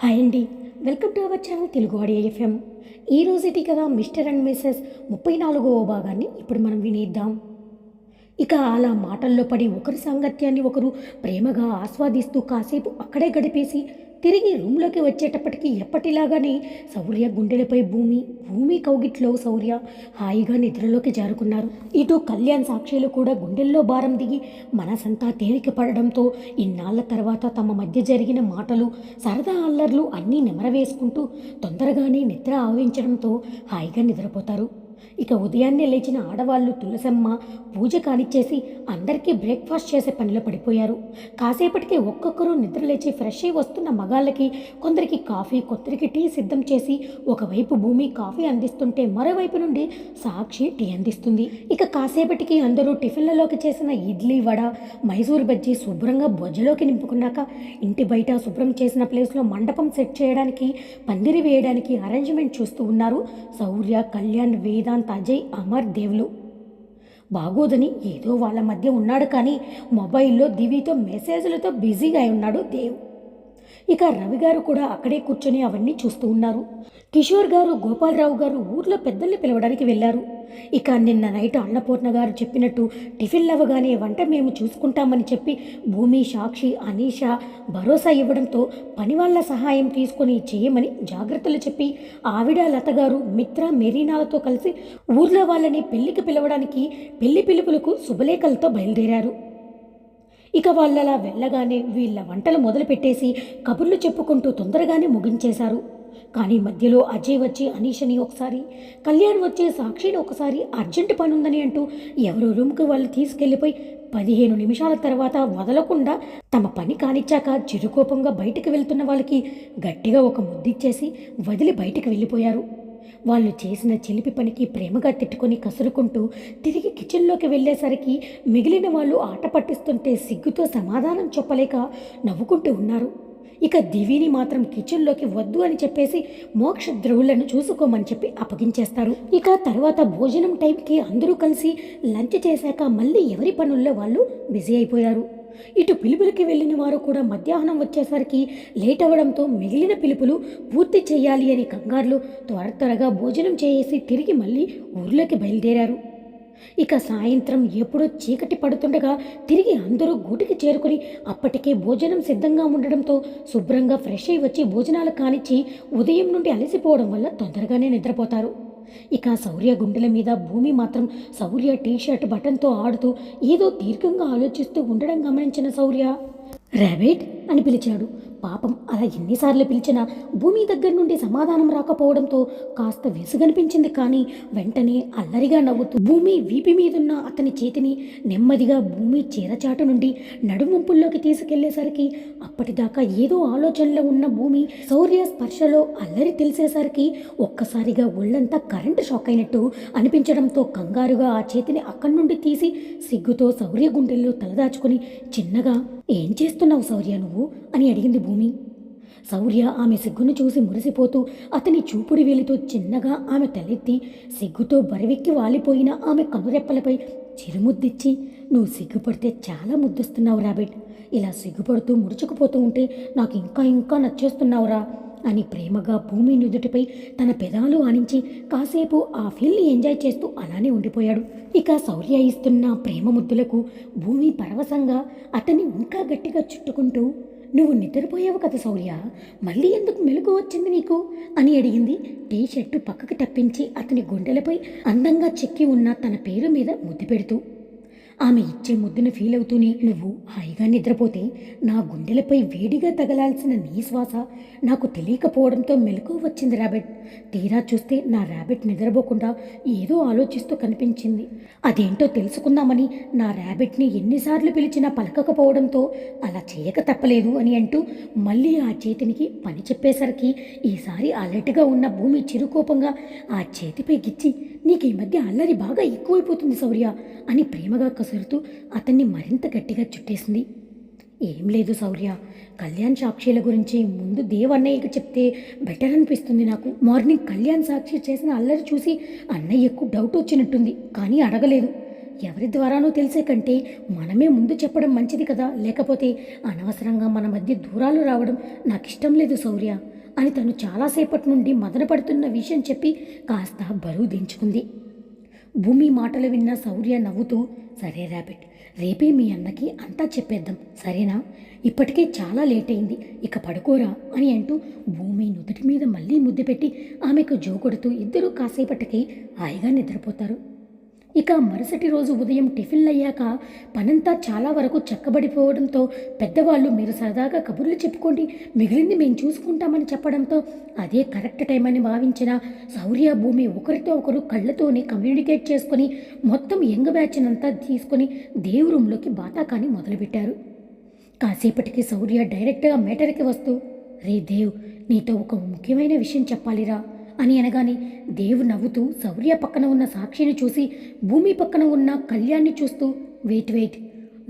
Hi అండి. Welcome to our channel తెలుగువాడి FM. ఈ రోజుటి కదా మిస్టర్ అండ్ మిస్సెస్ ముప్పై నాలుగవ భాగాన్ని ఇప్పుడు మనం వినేద్దాం. ఇక అలా మాటల్లో పడి ఒకరి సాంగత్యాన్ని ఒకరు ప్రేమగా ఆస్వాదిస్తూ కాసేపు అక్కడే గడిపేసి తిరిగి రూమ్లోకి వచ్చేటప్పటికి ఎప్పటిలాగానే శౌర్య గుండెలపై భూమి భూమి కౌగిట్లో శౌర్య హాయిగా నిద్రలోకి జారుకున్నారు. ఇటు కళ్యాణ్ సాక్షులు కూడా గుండెల్లో భారం దిగి మనసంతా తేలిక పడడంతో ఇన్నాళ్ళ తర్వాత తమ మధ్య జరిగిన మాటలు సరదా అల్లర్లు అన్నీ నెమరవేసుకుంటూ తొందరగానే నిద్ర ఆవించడంతో హాయిగా నిద్రపోతారు. ఇక ఉదయాన్నే లేచిన ఆడవాళ్ళు తులసమ్మ పూజ కానిచ్చేసి అందరికీ బ్రేక్ఫాస్ట్ చేసే పనిలో పడిపోయారు. కాసేపటికి ఒక్కొక్కరు నిద్ర లేచి ఫ్రెష్ అయి వస్తున్న మగాళ్ళకి కొందరికి కాఫీ కొందరికి టీ సిద్ధం చేసి ఒకవైపు భూమి కాఫీ అందిస్తుంటే మరోవైపు నుండి సాక్షి టీ అందిస్తుంది. ఇక కాసేపటికి అందరూ టిఫిన్లలోకి చేసిన ఇడ్లీ వడ మైసూర్ బజ్జీ శుభ్రంగా బొజ్జలోకి నింపుకున్నాక ఇంటి బయట శుభ్రం చేసిన ప్లేస్లో మండపం సెట్ చేయడానికి పందిరి వేయడానికి అరేంజ్మెంట్ చూస్తూ ఉన్నారు. శౌర్య కళ్యాణ్ వేదాంత్ అజయ్ అమర్ దేవులు. బాగోదని ఏదో వాళ్ళ మధ్య ఉన్నాడు కానీ మొబైల్లో దివితో మెసేజ్లతో బిజీగా అయి ఉన్నాడు దేవ్. ఇక రవి గారు కూడా అక్కడే కూర్చొని అవన్నీ చూస్తూ ఉన్నారు. కిషోర్ గారు గోపాలరావు గారు ఊర్లో పెద్దల్ని పిలవడానికి వెళ్ళారు. ఇక నిన్న నైట్ అన్నపూర్ణ గారు చెప్పినట్టు టిఫిన్లు అవ్వగానే వంట మేము చూసుకుంటామని చెప్పి భూమి సాక్షి అనీష భరోసా ఇవ్వడంతో పని వాళ్ళ సహాయం తీసుకొని చేయమని జాగ్రత్తలు చెప్పి ఆవిడ లత గారు మిత్ర మెరీనాలతో కలిసి ఊర్లో వాళ్ళని పెళ్ళికి పిలవడానికి పెళ్ళి పిలుపులకు శుభలేఖలతో బయలుదేరారు. ఇక వాళ్ళలా వెళ్ళగానే వీళ్ళ వంటలు మొదలుపెట్టేసి కబుర్లు చెప్పుకుంటూ తొందరగానే ముగించేశారు. కానీ మధ్యలో అజయ్ వచ్చి అనీషని ఒకసారి కళ్యాణ్ వచ్చే సాక్షిని ఒకసారి అర్జెంట్ పనుందని అంటూ ఎవరో రూమ్కి వాళ్ళు తీసుకెళ్ళిపోయి పదిహేను నిమిషాల తర్వాత వదలకుండా తమ పని కానిచ్చాక చిరుకోపంగా బయటికి వెళ్తున్న వాళ్ళకి గట్టిగా ఒక ముద్దిచ్చేసి వదిలి బయటికి వెళ్ళిపోయారు. వాళ్ళు చేసిన చిలిపి పనికి ప్రేమగా తిట్టుకొని కసురుకుంటూ తిరిగి కిచెన్లోకి వెళ్ళేసరికి మిగిలిన వాళ్ళు ఆట పట్టిస్తుంటే సిగ్గుతో సమాధానం చెప్పలేక నవ్వుకుంటూ ఉన్నారు. ఇక దివిని మాత్రం కిచెన్లోకి వద్దు అని చెప్పేసి మోక్ష ద్రవులను చూసుకోమని చెప్పి అప్పగించేస్తారు. ఇక తర్వాత భోజనం టైంకి అందరూ కలిసి లంచ్ చేశాక మళ్ళీ ఎవరి పనుల్లో వాళ్ళు బిజీ అయిపోయారు. ఇటు పిలుపులకి వెళ్ళిన వారు కూడా మధ్యాహ్నం వచ్చేసరికి లేట్ అవ్వడంతో మిగిలిన పిలుపులు పూర్తి చేయాలి అని కంగారులో త్వర త్వరగా భోజనం చేసి తిరిగి మళ్ళీ ఊర్లోకి బయలుదేరారు. ఇక సాయంత్రం ఎప్పుడో చీకటి పడుతుండగా తిరిగి అందరూ గూటికి చేరుకుని అప్పటికే భోజనం సిద్ధంగా ఉండడంతో శుభ్రంగా ఫ్రెష్ అయి వచ్చి భోజనాలు కానిచ్చి ఉదయం నుండి అలసిపోవడం వల్ల తొందరగానే నిద్రపోతారు. ఇక శౌర్య గుండెల మీద భూమి మాత్రం శౌర్య టీషర్ట్ బటన్తో ఆడుతూ ఏదో దీర్ఘంగా ఆలోచిస్తూ ఉండడం గమనించిన శౌర్య ర్యాబిట్ అని పిలిచాడు. పాపం అలా ఎన్నిసార్లు పిలిచినా భూమి దగ్గర నుండి సమాధానం రాకపోవడంతో కాస్త విసుగనిపించింది కానీ వెంటనే అల్లరిగా నవ్వుతూ భూమి వీపి మీదున్న అతని చేతిని నెమ్మదిగా భూమి చీరచాటు నుండి నడుముంపుల్లోకి తీసుకెళ్ళేసరికి అప్పటిదాకా ఏదో ఆలోచనలో ఉన్న భూమి శౌర్య స్పర్శలో అల్లరి తెలిసేసరికి ఒక్కసారిగా ఒళ్ళంతా కరెంటు షాక్ అయినట్టు అనిపించడంతో కంగారుగా ఆ చేతిని అక్కడి నుండి తీసి సిగ్గుతో శౌర్య గుండెల్లో తలదాచుకుని చిన్నగా ఏం చేస్తున్నావు శౌర్య నువ్వు? అని అడిగింది భూమి. శౌర్య ఆమె సిగ్గును చూసి మురిసిపోతూ అతని చూపుడు వేలితో చిన్నగా ఆమె తలెత్తి సిగ్గుతో బరివెక్కి వాలిపోయిన ఆమె కనురెప్పలపై చిరుముద్దిచ్చి నువ్వు సిగ్గుపడితే చాలా ముద్దొస్తున్నావు రాబిట్ ఇలా సిగ్గుపడుతూ ముడుచుకుపోతూ ఉంటే నాకు ఇంకా ఇంకా నచ్చేస్తున్నావురా. అని ప్రేమగా భూమి నుదుటిపై తన పెదాలు ఆనించి కాసేపు ఆ ఫీల్ని ఎంజాయ్ చేస్తూ అలానే ఉండిపోయాడు. ఇక శౌర్య ఇస్తున్న ప్రేమ ముద్దులకు భూమి పరవశంగా అతన్ని ఇంకా గట్టిగా చుట్టుకుంటూ నువ్వు నిద్రపోయావు కదా శౌర్య? మళ్ళీ ఎందుకు మెలకు వచ్చింది నీకు? అని అడిగింది. టీ షర్టు పక్కకు తప్పించి అతని గుండెలపై అందంగా చెక్కి ఉన్న తన పేరు మీద ముద్దు పెడుతూ ఆమె ఇచ్చే ముద్దును ఫీల్ అవుతూనే నువ్వు హాయిగా నిద్రపోతే నా గుండెలపై వేడిగా తగలాల్సిన నీ శ్వాస నాకు తెలియకపోవడంతో మెలకు వచ్చింది ర్యాబిట్ తీరా చూస్తే నా ర్యాబిట్ నిద్రపోకుండా ఏదో ఆలోచిస్తూ కనిపించింది. అదేంటో తెలుసుకుందామని నా ర్యాబిట్ని ఎన్నిసార్లు పిలిచినా పలకకపోవడంతో అలా చేయక తప్పలేదు అని అంటూ మళ్ళీ ఆ చేతినికి పని చెప్పేసరికి ఈసారి అలర్ట్గా ఉన్న భూమి చిరుకోపంగా ఆ చేతిపై గిచ్చి నీకు ఈ మధ్య అల్లరి బాగా ఎక్కువైపోతుంది శౌర్య అని ప్రేమగా కసురుతూ అతన్ని మరింత గట్టిగా చుట్టేసింది. ఏం లేదు శౌర్య కళ్యాణ్ సాక్షిల గురించి ముందు దేవ్ అన్నయ్యకి చెప్తే బెటర్ అనిపిస్తుంది నాకు. మార్నింగ్ కళ్యాణ్ సాక్షి చేసిన అల్లరి చూసి అన్నయ్యకు డౌట్ వచ్చినట్టుంది కానీ అడగలేదు. ఎవరి ద్వారానో తెలిసే కంటే మనమే ముందు చెప్పడం మంచిది కదా లేకపోతే అనవసరంగా మన మధ్య దూరాలు రావడం నాకు ఇష్టం లేదు శౌర్య అని తను చాలాసేపటి నుండి మదనపడుతున్న విషయం చెప్పి కాస్త బరువు దించుకుంది. భూమి మాటలు విన్న శౌర్య నవ్వుతూ సరే ర్యాబిట్ రేపే మీ అన్నకి అంతా చెప్పేద్దాం సరేనా? ఇప్పటికే చాలా లేట్ అయింది ఇక పడుకోరా? అని అంటూ భూమి నుదుటి మీద మళ్ళీ ముద్దు పెట్టి ఆమెకు జోగొడుతూ ఇద్దరూ కాసేపటికి హాయిగా నిద్రపోతారు. ఇక మరుసటి రోజు ఉదయం టిఫిన్లు అయ్యాక పనంతా చాలా వరకు చక్కబడిపోవడంతో పెద్దవాళ్ళు మీరు సరదాగా కబుర్లు చెప్పుకోండి మిగిలింది మేము చూసుకుంటామని చెప్పడంతో అదే కరెక్ట్ టైం అని భావించిన సౌర్య భూమి ఒకరితో ఒకరు కళ్ళతోనే కమ్యూనికేట్ చేసుకొని మొత్తం యంగ్ బ్యాచ్నంతా తీసుకొని దేవు రూమ్లోకి బాతాకాని మొదలుపెట్టారు. కాసేపటికి సౌర్య డైరెక్ట్గా మేటర్కి వస్తూ రే దేవ్ నీతో ఒక ముఖ్యమైన విషయం చెప్పాలిరా. అని అనగానే దేవు నవ్వుతూ శౌర్య పక్కన ఉన్న సాక్షిని చూసి భూమి పక్కన ఉన్న కళ్యాణ్ని చూస్తూ వెయిట్ వెయిట్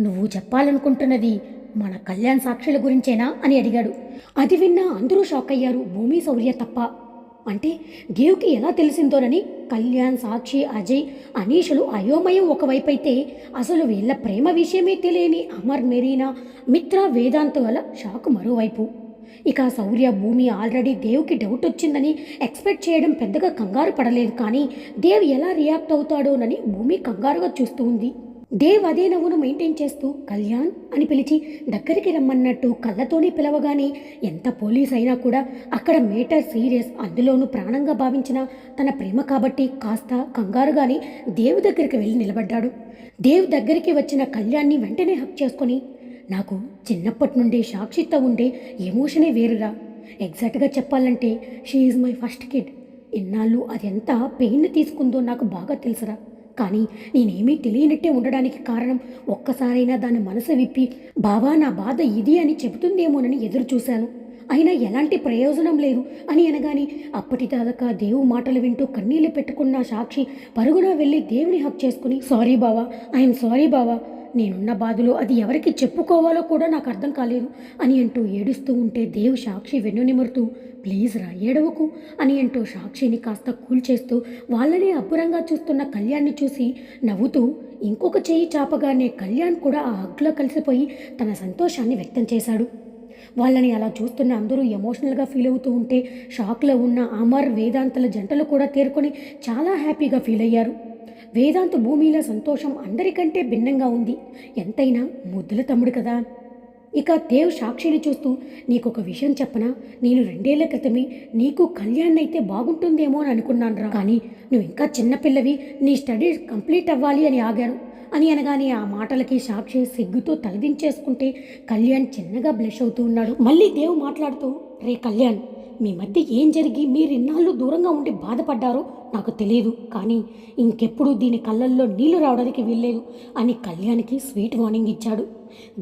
నువ్వు చెప్పాలనుకుంటున్నది మన కళ్యాణ్ సాక్షుల గురించేనా? అని అడిగాడు. అది విన్నా అందరూ షాక్ అయ్యారు. భూమి శౌర్య తప్ప. అంటే దేవ్కి ఎలా తెలిసిందోనని కళ్యాణ్ సాక్షి అజయ్ అనీషులు అయోమయం ఒకవైపైతే అయితే అసలు వీళ్ళ ప్రేమ విషయమే తెలియని అమర్ మెరీనా మిత్ర వేదాంత వల్ల షాక్ మరోవైపు. ఇక శౌర్య భూమి ఆల్రెడీ దేవ్కి డౌట్ వచ్చిందని ఎక్స్పెక్ట్ చేయడం పెద్దగా కంగారు పడలేదు కానీ దేవ్ ఎలా రియాక్ట్ అవుతాడోనని భూమి కంగారుగా చూస్తూ ఉంది. దేవ్ అదే నవ్వును మెయింటైన్ చేస్తూ కళ్యాణ్ అని పిలిచి దగ్గరికి రమ్మన్నట్టు కళ్ళతోనే పిలవగానే ఎంత పోలీస్ అయినా కూడా అక్కడ మేటర్ సీరియస్ అందులోనూ ప్రాణంగా భావించిన తన ప్రేమ కాబట్టి కాస్త కంగారుగానే దేవ్ దగ్గరికి వెళ్ళి నిలబడ్డాడు. దేవ్ దగ్గరికి వచ్చిన కళ్యాణ్ని వెంటనే హక్ చేసుకొని నాకు చిన్నప్పటి నుండి సాక్షితో ఉండే ఎమోషనే వేరురా. ఎగ్జాక్ట్గా చెప్పాలంటే she is my first kid. ఇన్నాళ్ళు అది ఎంత పెయిన్ తీసుకుందో నాకు బాగా తెలుసురా. కానీ నేనేమీ తెలియనట్టే ఉండడానికి కారణం ఒక్కసారైనా దాని మనసు విప్పి బావా నా బాధ ఇది అని చెబుతుందేమోనని ఎదురు చూశాను అయినా ఎలాంటి ప్రయోజనం లేదు అని అనగానే అప్పటిదాకా దేవు మాటలు వింటూ కన్నీళ్ళు పెట్టుకున్న సాక్షి పరుగున వెళ్ళి దేవుని హక్ చేసుకుని సారీ బావా ఐఎమ్ సారీ బావా నేనున్న బాధలో అది ఎవరికి చెప్పుకోవాలో కూడా నాకు అర్థం కాలేదు. అని అంటూ ఏడుస్తూ ఉంటే దేవు సాక్షి వెన్ను నిమురుతూ ప్లీజ్ రా ఏడవకు అని అంటూ సాక్షిని కాస్త కూల్ చేస్తూ వాళ్ళనే అబ్బురంగా చూస్తున్న కళ్యాణ్ని చూసి నవ్వుతూ ఇంకొక చేయి చాపగానే కళ్యాణ్ కూడా ఆ హగ్లో కలిసిపోయి తన సంతోషాన్ని వ్యక్తం చేశాడు. వాళ్ళని అలా చూస్తున్న అందరూ ఎమోషనల్గా ఫీల్ అవుతూ ఉంటే షాక్లో ఉన్న అమర్ వేదాంతల జంటలు కూడా తేరుకొని చాలా హ్యాపీగా ఫీల్ అయ్యారు. వేదాంత భూమిలో సంతోషం అందరికంటే భిన్నంగా ఉంది. ఎంతైనా ముద్దుల తమ్ముడు కదా. ఇక దేవ్ సాక్షిని చూస్తూ నీకు ఒక విషయం చెప్పనా? నేను రెండేళ్ళ క్రితమే నీకు కళ్యాణ్ అయితే బాగుంటుందేమో అని అనుకున్నాను రా. కానీ నువ్వు ఇంకా చిన్నపిల్లవి నీ స్టడీస్ కంప్లీట్ అవ్వాలి అని ఆగారు అని అనగానే ఆ మాటలకి సాక్షి సిగ్గుతో తలదించేసుకుంటే కళ్యాణ్ చిన్నగా బ్లష్ అవుతూ ఉన్నాడు. మళ్ళీ దేవ్ మాట్లాడుతూ రే కళ్యాణ్ మీ మధ్య ఏం జరిగి మీరు ఇన్నాళ్ళు దూరంగా ఉండి బాధపడ్డారో నాకు తెలియదు. కానీ ఇంకెప్పుడు దీని కళ్ళల్లో నీళ్ళు రావడానికి వీల్లేదు అని కళ్యాణ్కి స్వీట్ వార్నింగ్ ఇచ్చాడు.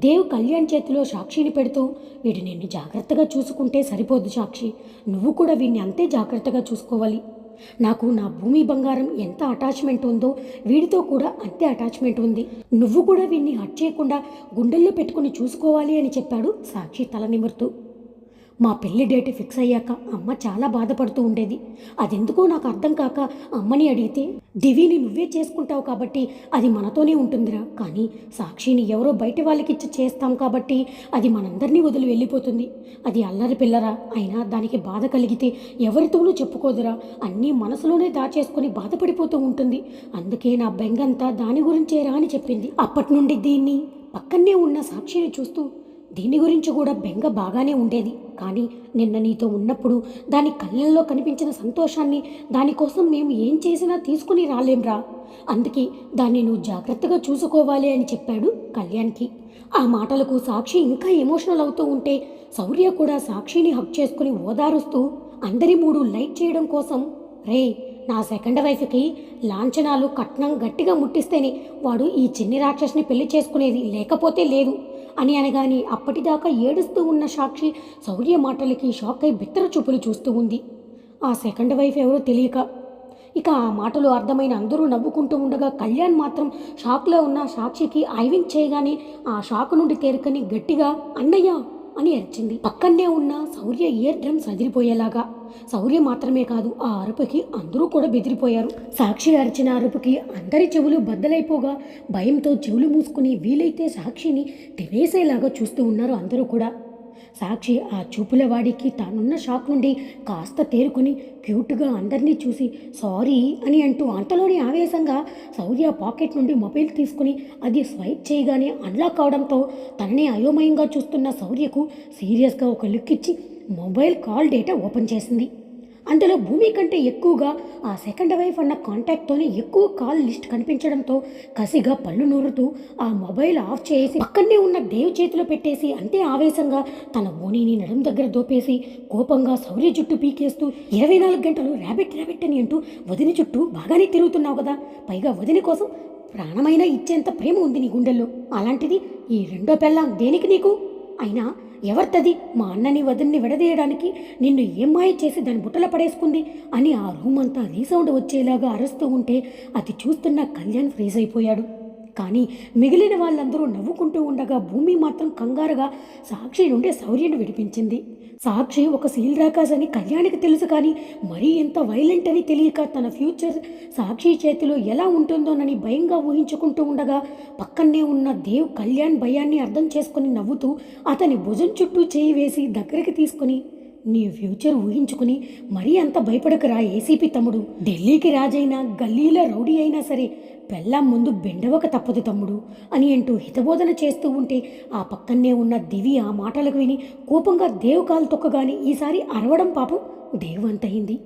దేవ్ కళ్యాణ్ చేతిలో సాక్షిని పెడుతూ వీడు నిన్ను జాగ్రత్తగా చూసుకుంటే సరిపోదు సాక్షి. నువ్వు కూడా వీడిని అంతే జాగ్రత్తగా చూసుకోవాలి. నాకు నా భూమి బంగారం ఎంత అటాచ్మెంట్ ఉందో వీడితో కూడా అంతే అటాచ్మెంట్ ఉంది. నువ్వు కూడా వీడిని హట్ చేయకుండా గుండెల్లో పెట్టుకుని చూసుకోవాలి అని చెప్పాడు సాక్షి తల నిమురుతూ. మా పెళ్ళి డేట్ ఫిక్స్ అయ్యాక అమ్మ చాలా బాధపడుతూ ఉండేది. అదెందుకో నాకు అర్థం కాక అమ్మని అడిగితే దివిని నువ్వే చేసుకుంటావు కాబట్టి అది మనతోనే ఉంటుందిరా. కానీ సాక్షిని ఎవరో బయట వాళ్ళకి ఇచ్చి చేస్తాం కాబట్టి అది మనందరినీ వదిలి వెళ్ళిపోతుంది. అది అల్లరి పిల్లరా. అయినా దానికి బాధ కలిగితే ఎవరితోనూ చెప్పుకోదురా. అన్నీ మనసులోనే దాచేసుకొని బాధపడిపోతూ ఉంటుంది. అందుకే నా బెంగంతా దాని గురించేరా అని చెప్పింది. అప్పటి నుండి దీన్ని పక్కనే ఉన్న సాక్షిని చూస్తూ దీని గురించి కూడా బెంగ బాగానే ఉండేది. కానీ నిన్న నీతో ఉన్నప్పుడు దాని కళ్ళల్లో కనిపించిన సంతోషాన్ని దానికోసం మేము ఏం చేసినా తీసుకుని రాలేంరా అందుకే దాన్ని నువ్వు జాగ్రత్తగా చూసుకోవాలి అని చెప్పాడు కళ్యాణ్కి. ఆ మాటలకు సాక్షి ఇంకా ఎమోషనల్ అవుతూ ఉంటే శౌర్య కూడా సాక్షిని హక్ చేసుకుని ఓదారుస్తూ అందరి మూడు లైట్ చేయడం కోసం రే నా సెకండ్ వైఫ్కి లాంఛనాలు కట్నం గట్టిగా ముట్టిస్తేనే వాడు ఈ చిన్ని రాక్షసుని పెళ్ళి చేసుకునేది లేకపోతే లేదు. అని అనగానే అప్పటిదాకా ఏడుస్తూ ఉన్న సాక్షి శౌర్య మాటలకి షాక్ అయి బిత్తర చూపులు చూస్తూ ఉంది. ఆ సెకండ్ వైఫ్ ఎవరో తెలియక ఇక ఆ మాటలు అర్థమైన అందరూ నవ్వుకుంటూ ఉండగా కళ్యాణ్ మాత్రం షాక్లో ఉన్న సాక్షికి ఐవింగ్ చేయగానే ఆ షాక్ నుండి తేరుకని గట్టిగా అన్నయ్య! అని అరిచింది. పక్కనే ఉన్న శౌర్య ఇయర్ డ్రమ్స్ అదిరిపోయేలాగా శౌర్య మాత్రమే కాదు ఆ అరుపుకి అందరూ కూడా బెదిరిపోయారు. సాక్షి అరిచిన అరుపుకి అందరి చెవులు బద్దలైపోగా భయంతో చెవులు మూసుకుని వీలైతే సాక్షిని తినేసేలాగా చూస్తూ ఉన్నారు అందరూ కూడా. సాక్షి ఆ చూపుల వాడికి తానున్న షాక్ నుండి కాస్త తేరుకుని క్యూట్గా అందరినీ చూసి సారీ అని అంటూ అంతలోని ఆవేశంగా సౌర్య పాకెట్ నుండి మొబైల్ తీసుకుని అది స్వైప్ చేయగానే అన్లాక్ అవడంతో తననే అయోమయంగా చూస్తున్న సౌర్యకు సీరియస్గా ఒక లుక్ ఇచ్చి మొబైల్ కాల్ డేటా ఓపెన్ చేసింది. అందులో భూమి కంటే ఎక్కువగా ఆ సెకండ్ వైఫ్ అన్న కాంటాక్ట్తోనే ఎక్కువ కాల్ లిస్ట్ కనిపించడంతో కసిగా పళ్ళు నూరుతూ ఆ మొబైల్ ఆఫ్ చేసి పక్కనే ఉన్న దేవ్ చేతిలో పెట్టేసి అంతే ఆవేశంగా తన ఓణిని నడుం దగ్గర దోపేసి కోపంగా సౌర్య జుట్టు పీకేస్తూ ఇరవై నాలుగు గంటలు ర్యాబిట్ ర్యాబిట్ అని అంటూ వదిన చుట్టూ బాగానే తిరుగుతున్నావు కదా. పైగా వదిన కోసం ప్రాణమైనా ఇచ్చేంత ప్రేమ ఉంది నీ గుండెల్లో. అలాంటిది ఈ రెండో పెళ్ళాం దేనికి నీకు? అయినా ఎవరితది మా అన్నని వదిన్ని విడదీయడానికి నిన్ను ఏం మాయ చేసి దాని బుట్టలో పడేసుకుంది? అని ఆ రూమ్ అంతా రీసౌండ్ వచ్చేలాగా అరుస్తూ ఉంటే అది చూస్తున్న కళ్యాణ్ ఫ్రీజ్ అయిపోయాడు. కానీ మిగిలిన వాళ్ళందరూ నవ్వుకుంటూ ఉండగా భూమి మాత్రం కంగారుగా సాక్షి నుండి శౌర్యను విడిపించింది. సాక్షి ఒక సీల్ రాకాస్ అని కళ్యాణికి తెలుసు కానీ మరీ ఎంత వైలెంట్ అని తెలియక తన ఫ్యూచర్ సాక్షి చేతిలో ఎలా ఉంటుందోనని భయంగా ఊహించుకుంటూ ఉండగా పక్కనే ఉన్న దేవ్ కళ్యాణ్ భయాన్ని అర్థం చేసుకుని నవ్వుతూ అతని భుజం చుట్టూ చేయి వేసి దగ్గరికి తీసుకుని నీ ఫ్యూచర్ ఊహించుకుని మరీ అంత భయపడకరా ఏసీపీ తమ్ముడు. ఢిల్లీకి రాజైనా గల్లీలో రౌడీ అయినా సరే పెళ్ళాం ముందు బెండవక తప్పదు తమ్ముడు అని అంటూ హితబోధన చేస్తూ ఉంటే ఆ పక్కనే ఉన్న దివి ఆ మాటలకు విని కోపంగా దేవు కాలు తొక్కగానే ఈసారి అరవడం పాపం దేవ్ అంతయింది.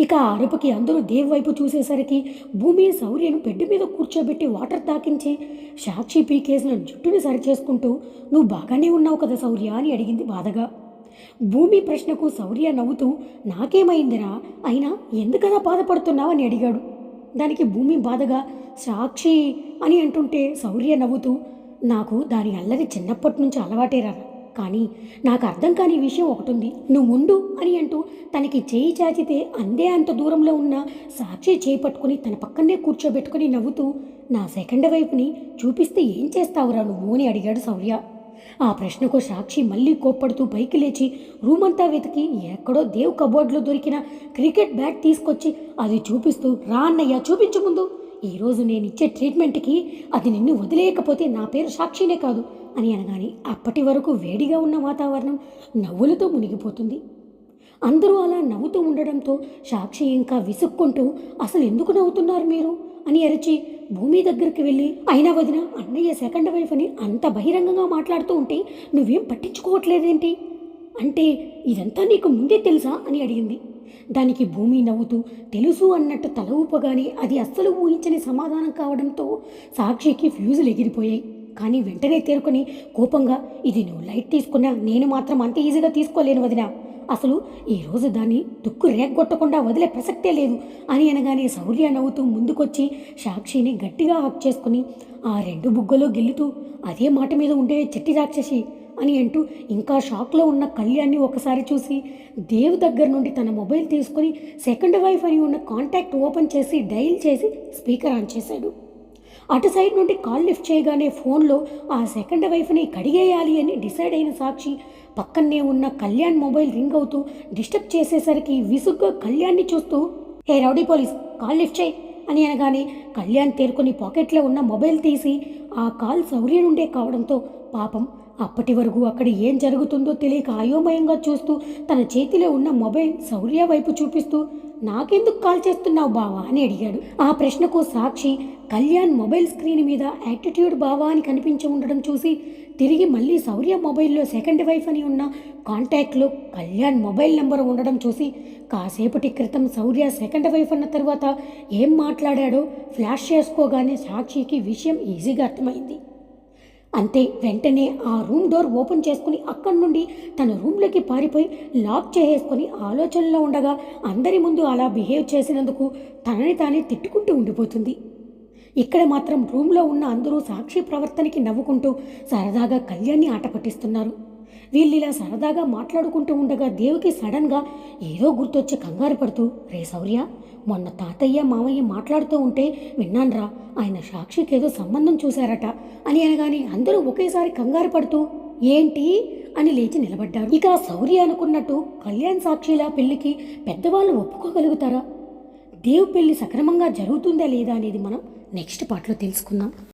ఇక ఆ అరుపుకి అందరూ దేవు వైపు చూసేసరికి భూమి శౌర్యను బెడ్ మీద కూర్చోబెట్టి వాటర్ తాకించి సాక్షి పీకేసిన జుట్టుని సరిచేసుకుంటూ నువ్వు బాగానే ఉన్నావు కదా శౌర్య అని అడిగింది బాధగా. భూమి ప్రశ్నకు శౌర్య నవ్వుతూ నాకేమైందిరా? అయినా ఎందుకలా బాధపడుతున్నావు అని అడిగాడు. దానికి భూమి బాధగా సాక్షి అని అంటుంటే శౌర్య నవ్వుతూ నాకు దాని అల్లరి చిన్నప్పటి నుంచి అలవాటేరా. కానీ నాకు అర్థం కాని విషయం ఒకటి ఉంది నువ్వు ఉండు అని అంటూ తనకి చేయి చాచితే అందే అంత దూరంలో ఉన్న సాక్షి చేయి పట్టుకుని తన పక్కనే కూర్చోబెట్టుకుని నవ్వుతూ నా సెకండ్ వైపుని చూపిస్తే ఏం చేస్తావురా నువ్వు? అని అడిగాడు శౌర్య. ఆ ప్రశ్నకు సాక్షి మళ్ళీ కోప్పడుతూ పైకి లేచి రూమ్ అంతా వెతికి ఎక్కడో దేవ్ కబోర్డ్లో దొరికిన క్రికెట్ బ్యాట్ తీసుకొచ్చి అది చూపిస్తూ రా అన్నయ్య చూపించు ముందు. ఈరోజు నేను ఇచ్చే ట్రీట్మెంట్కి అది నిన్ను వదిలేయకపోతే నా పేరు సాక్షినే కాదు అని అనగానే అప్పటి వరకు వేడిగా ఉన్న వాతావరణం నవ్వులతో మునిగిపోతుంది. అందరూ అలా నవ్వుతూ ఉండడంతో సాక్షి ఇంకా విసుక్కుంటూ అసలు ఎందుకు నవ్వుతున్నారు మీరు? అని అరిచి భూమి దగ్గరికి వెళ్ళి అయినా వదిన అన్నయ్య సెకండ్ వైఫ్ అని అంత బహిరంగంగా మాట్లాడుతూ ఉంటే నువ్వేం పట్టించుకోవట్లేదేంటి? అంటే ఇదంతా నీకు ముందే తెలుసా? అని అడిగింది. దానికి భూమి నవ్వుతూ తెలుసు అన్నట్టు తల ఊపగానే అది అస్సలు ఊహించని సమాధానం కావడంతో సాక్షికి ఫ్యూజులు ఎగిరిపోయాయి. కానీ వెంటనే తేరుకొని కోపంగా ఇది నువ్వు లైట్ తీసుకున్నా నేను మాత్రం అంత ఈజీగా తీసుకోలేను వదినా. అసలు ఈరోజు దాన్ని తుక్కు రేగ్గొట్టకుండా వదిలే ప్రసక్తే లేదు అని అనగానే శౌర్య నవ్వుతూ ముందుకొచ్చి సాక్షిని గట్టిగా హక్ చేసుకుని ఆ రెండు బుగ్గలో గెలుతూ అదే మాట మీద ఉండే చెట్టి రాక్షసి అని అంటూ ఇంకా షాక్లో ఉన్న కళ్యాణ్ని ఒకసారి చూసి దేవ్ దగ్గర నుండి తన మొబైల్ తీసుకొని సెకండ్ వైఫ్ అని ఉన్న కాంటాక్ట్ ఓపెన్ చేసి డైల్ చేసి స్పీకర్ ఆన్ చేశాడు. అటు సైడ్ నుండి కాల్ లిఫ్ట్ చేయగానే ఫోన్లో ఆ సెకండ్ వైఫ్ని కడిగేయాలి అని డిసైడ్ అయిన సాక్షి పక్కనే ఉన్న కళ్యాణ్ మొబైల్ రింగ్ అవుతూ డిస్టర్బ్ చేసేసరికి విసుగ్గా కళ్యాణ్ని చూస్తూ hey rowdy police call lift చేయి అని అనగానే కళ్యాణ్ తేరుకొని పాకెట్లో ఉన్న మొబైల్ తీసి ఆ కాల్ సౌర్య నుండే కావడంతో పాపం అప్పటి వరకు అక్కడ ఏం జరుగుతుందో తెలియక అయోమయంగా చూస్తూ తన చేతిలో ఉన్న మొబైల్ శౌర్య వైపు చూపిస్తూ నాకెందుకు కాల్ చేస్తున్నావు బావా అని అడిగాడు. ఆ ప్రశ్నకు సాక్షి కళ్యాణ్ మొబైల్ స్క్రీన్ మీద యాటిట్యూడ్ బావా అని కనిపించి ఉండడం చూసి తిరిగి మళ్ళీ శౌర్య మొబైల్లో సెకండ్ వైఫ్ అని ఉన్న కాంటాక్ట్లో కళ్యాణ్ మొబైల్ నెంబర్ ఉండడం చూసి కాసేపటి క్రితం శౌర్య సెకండ్ వైఫ్ అన్న తర్వాత ఏం మాట్లాడాడో ఫ్లాష్ చేసుకోగానే సాక్షికి విషయం ఈజీగా అర్థమైంది. అంతే వెంటనే ఆ రూమ్ డోర్ ఓపెన్ చేసుకుని అక్కడి నుండి తన రూమ్లోకి పారిపోయి లాక్ చేసేసుకొని ఆలోచనలో ఉండగా అందరి ముందు అలా బిహేవ్ చేసినందుకు తనని తానే తిట్టుకుంటూ ఉండిపోతుంది. ఇక్కడ మాత్రం రూమ్లో ఉన్న అందరూ సాక్షి ప్రవర్తనకి నవ్వుకుంటూ సరదాగా కళ్యాణ్ని ఆట పట్టిస్తున్నారు. వీళ్ళిలా సరదాగా మాట్లాడుకుంటూ ఉండగా దేవుకి సడన్గా ఏదో గుర్తొచ్చి కంగారు పడుతూ రే శౌర్య మొన్న తాతయ్య మామయ్య మాట్లాడుతూ ఉంటే విన్నాన్రా ఆయన సాక్షికి ఏదో సంబంధం చూశారట అని అనగానే అందరూ ఒకేసారి కంగారు పడుతూ ఏంటి? అని లేచి నిలబడ్డారు. ఇక శౌర్య అనుకున్నట్టు కళ్యాణ్ సాక్షిలా పెళ్ళికి పెద్దవాళ్ళు ఒప్పుకోగలుగుతారా? దేవు పెళ్ళి సక్రమంగా జరుగుతుందా లేదా అనేది మనం నెక్స్ట్ పాటలో తెలుసుకుందాం.